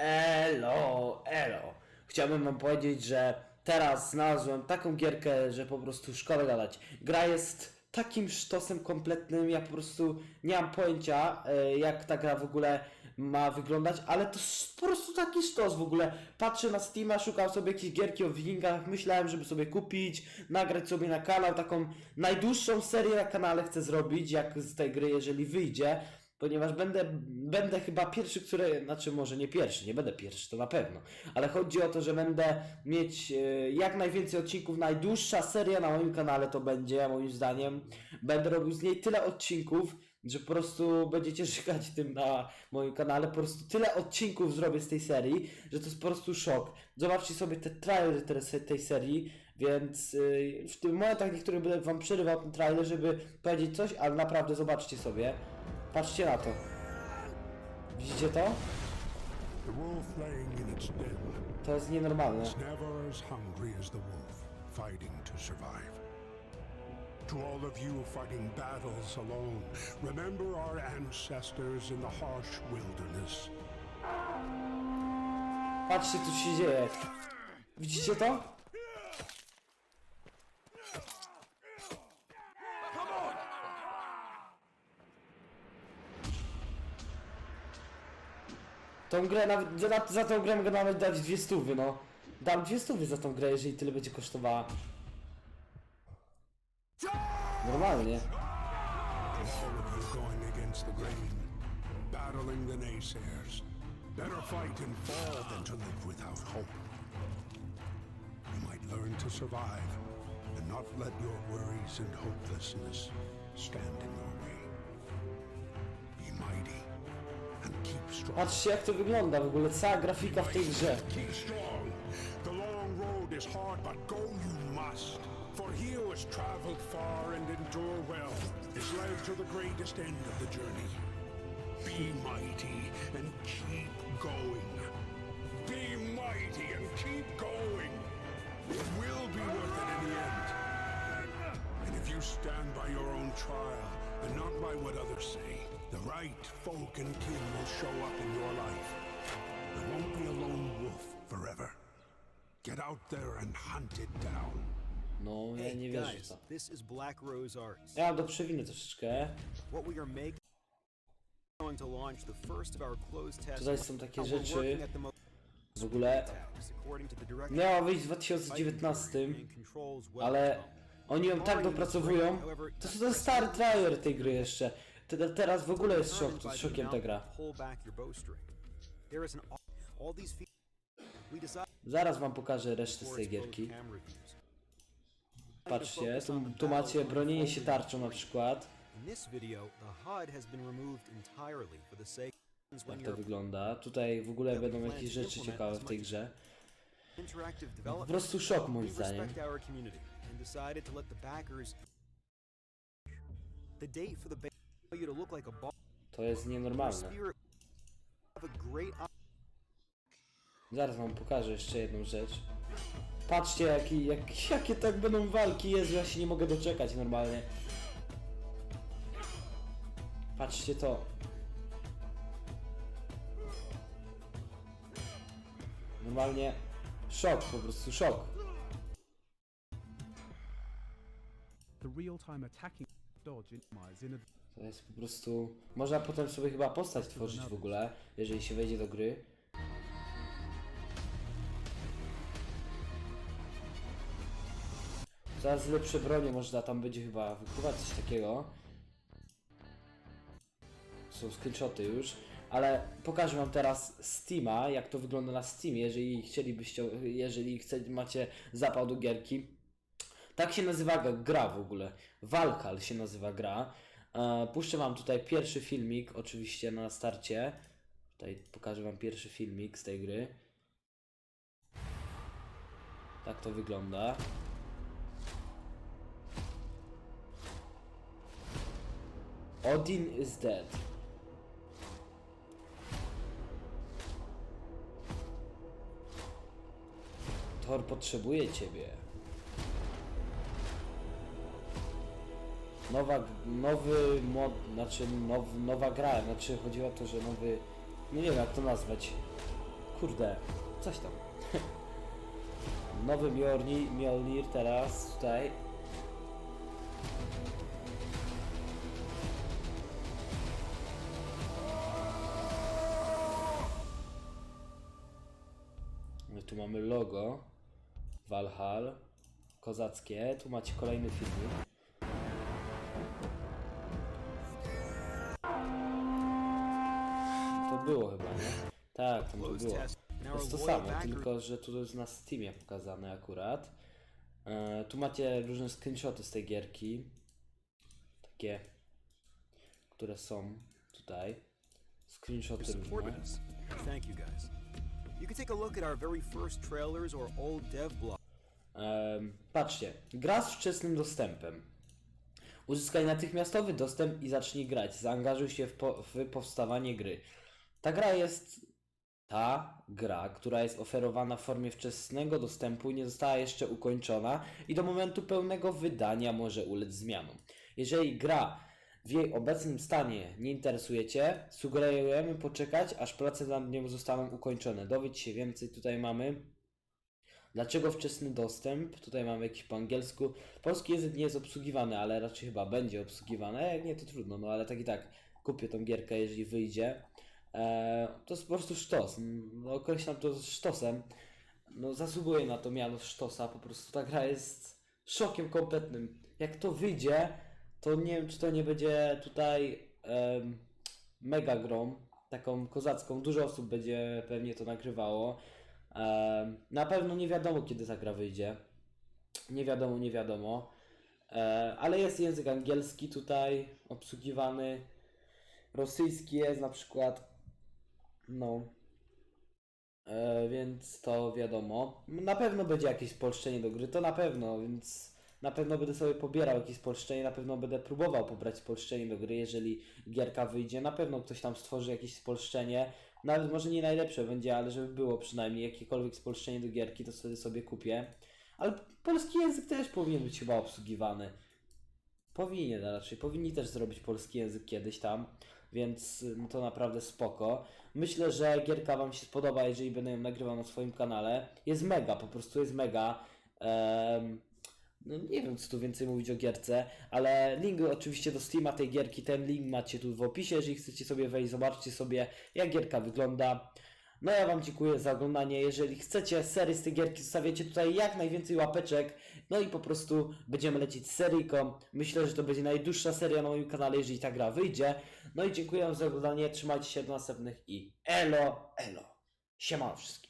Elo, elo. Chciałbym wam powiedzieć, że teraz znalazłem taką gierkę, że po prostu szkoda gadać. Gra jest takim sztosem kompletnym, ja po prostu nie mam pojęcia, e, jak ta gra w ogóle ma wyglądać, ale to po prostu taki sztos w ogóle. Patrzę na Steama, szukam sobie jakieś gierki o wikingach, myślałem, żeby sobie kupić, nagrać sobie na kanał, taką najdłuższą serię na kanale chcę zrobić, jak z tej gry, jeżeli wyjdzie ponieważ będę, będę chyba pierwszy, który, znaczy może nie pierwszy, nie będę pierwszy, to na pewno, ale chodzi o to, że będę mieć e, jak najwięcej odcinków, najdłuższa seria na moim kanale to będzie, moim zdaniem, będę robił z niej tyle odcinków, że po prostu będziecie żygać tym na moim kanale, po prostu tyle odcinków zrobię z tej serii, że to jest po prostu szok. Zobaczcie sobie te trailery te- tej serii, więc yy, w tym momentach niektórych będę wam przerywał ten trailer, żeby powiedzieć coś, ale naprawdę zobaczcie sobie. Patrzcie na to. Widzicie to? To jest nienormalne. To all of you fighting battles alone, remember our ancestors in the harsh wilderness. Patrzcie, co się dzieje. Widzicie to? Tą grę nawet, za, za tą grę mogę nawet dać dwie stówy, no. Dam dwie stówy za tą grę, jeżeli tyle będzie kosztowała. Normalnie. Battling the naysayers. Better fight and fall than to live without hope. You might learn to survive and not let your worries and hopelessness stand in your way. Patrzcie jak to wygląda w ogóle, cała grafika w tej grze. For he who has traveled far and endure well is led to the greatest end of the journey. Be mighty and keep going. Be mighty and keep going. It will be worth it in the end. And if you stand by your own trial and not by what others say, the right folk and kin will show up in your life. You won't be a lone wolf forever. Get out there and hunt it down. No, ja Hey nie wierzę w guys, to. this is Black Rose Arts. Ja mam do przewiny troszeczkę. What we are making going to launch the first of our closed tests. Tutaj są takie rzeczy. working at the mo- W ogóle miała wyjść w 2019, and controls well ale oni ją tak dopracowują. To jest stary trailer tej gry jeszcze. Te- Teraz w ogóle jest szok, jest szokiem ta gra. Zaraz wam pokażę resztę z tej gierki. Patrzcie, tu, tu macie bronienie się tarczą na przykład. Jak to wygląda. Tutaj w ogóle będą jakieś rzeczy ciekawe w tej grze. Po prostu szok moim zdaniem. the date for the to look like a ball. To jest nienormalne. Zaraz wam pokażę jeszcze jedną rzecz. Patrzcie jaki, jak, jakie tak będą walki, Jezu, ja się nie mogę doczekać normalnie. Patrzcie to. Normalnie szok, po prostu szok. The real-time attacking dodge in a To jest po prostu... Można potem sobie chyba postać tworzyć w ogóle, jeżeli się wejdzie do gry. Zaraz lepsze bronie można tam będzie chyba wykuwać coś takiego. Są screenshoty już. Ale pokażę wam teraz Steama, jak to wygląda na Steamie, jeżeli chcielibyście, jeżeli chce, macie zapał do gierki. Tak się nazywa gra w ogóle. Valhall się nazywa gra. E, puszczę wam tutaj pierwszy filmik, oczywiście na starcie. Tutaj pokażę wam pierwszy filmik z tej gry. Tak to wygląda. Odin is dead. Thor potrzebuje ciebie. Nowa, nowy mod, znaczy now, nowa gra, znaczy chodziło o to, że nowy, nie wiem jak to nazwać. kurde, coś tam. Nowy Mjolnir, teraz tutaj. No tu mamy logo Valhall kozackie. Tu macie kolejny filmik. Było chyba, nie? Tak, tam to było. To jest to samo, tylko że tu jest na Steamie pokazane akurat. E, tu macie różne screenshoty z tej gierki. Takie, które są tutaj. Screenshoty różne. supported us. Thank you guys. You can take a look at our very first trailers or old dev blog. Em, patrzcie, gra z wczesnym dostępem. Uzyskaj natychmiastowy dostęp i zacznij grać. Zaangażuj się w, po, w powstawanie gry. Ta gra jest ta gra, która jest oferowana w formie wczesnego dostępu i nie została jeszcze ukończona i do momentu pełnego wydania może ulec zmianom. Jeżeli gra w jej obecnym stanie nie interesuje Cię, sugerujemy poczekać, aż prace nad nią zostaną ukończone. Dowiedz się więcej, tutaj mamy Dlaczego wczesny dostęp? Tutaj mamy jakiś po angielsku. Polski język nie jest obsługiwany, ale raczej chyba będzie obsługiwany. Jak nie, to trudno, no ale tak i tak kupię tą gierkę, jeżeli wyjdzie. Eee, to jest po prostu sztos. No, określam to sztosem. No, zasługuje na to miano sztosa. Po prostu ta gra jest szokiem kompletnym. Jak to wyjdzie, to nie wiem, czy to nie będzie tutaj em, mega grą, taką kozacką. Dużo osób będzie pewnie to nagrywało. Em, na pewno nie wiadomo, kiedy ta gra wyjdzie. Nie wiadomo, nie wiadomo. E, ale jest język angielski tutaj obsługiwany. Rosyjski jest na przykład. No. E, więc to wiadomo. Na pewno będzie jakieś spolszczenie do gry, to na pewno, więc na pewno będę sobie pobierał jakieś spolszczenie, na pewno będę próbował pobrać spolszczenie do gry, jeżeli gierka wyjdzie. Na pewno ktoś tam stworzy jakieś spolszczenie. Nawet może nie najlepsze będzie, ale żeby było przynajmniej jakiekolwiek spolszczenie do gierki, to wtedy sobie kupię. Ale polski język też powinien być chyba obsługiwany. Powinien raczej. Powinni też zrobić polski język kiedyś tam, więc no to naprawdę spoko. Myślę, że gierka Wam się spodoba, jeżeli będę ją nagrywał na swoim kanale. Jest mega, po prostu jest mega. Em, no nie wiem, co tu więcej mówić o gierce, ale link oczywiście do Steama tej gierki, ten link macie tu w opisie, jeżeli chcecie sobie wejść, zobaczcie sobie, jak gierka wygląda. No ja Wam dziękuję za oglądanie. Jeżeli chcecie serii z tej gierki, zostawiacie tutaj jak najwięcej łapeczek. No i po prostu będziemy lecieć seryjką. Myślę, że to będzie najdłuższa seria na moim kanale, jeżeli ta gra wyjdzie. No i dziękuję za oglądanie. Trzymajcie się do następnych i elo, elo. Siema wszystkim.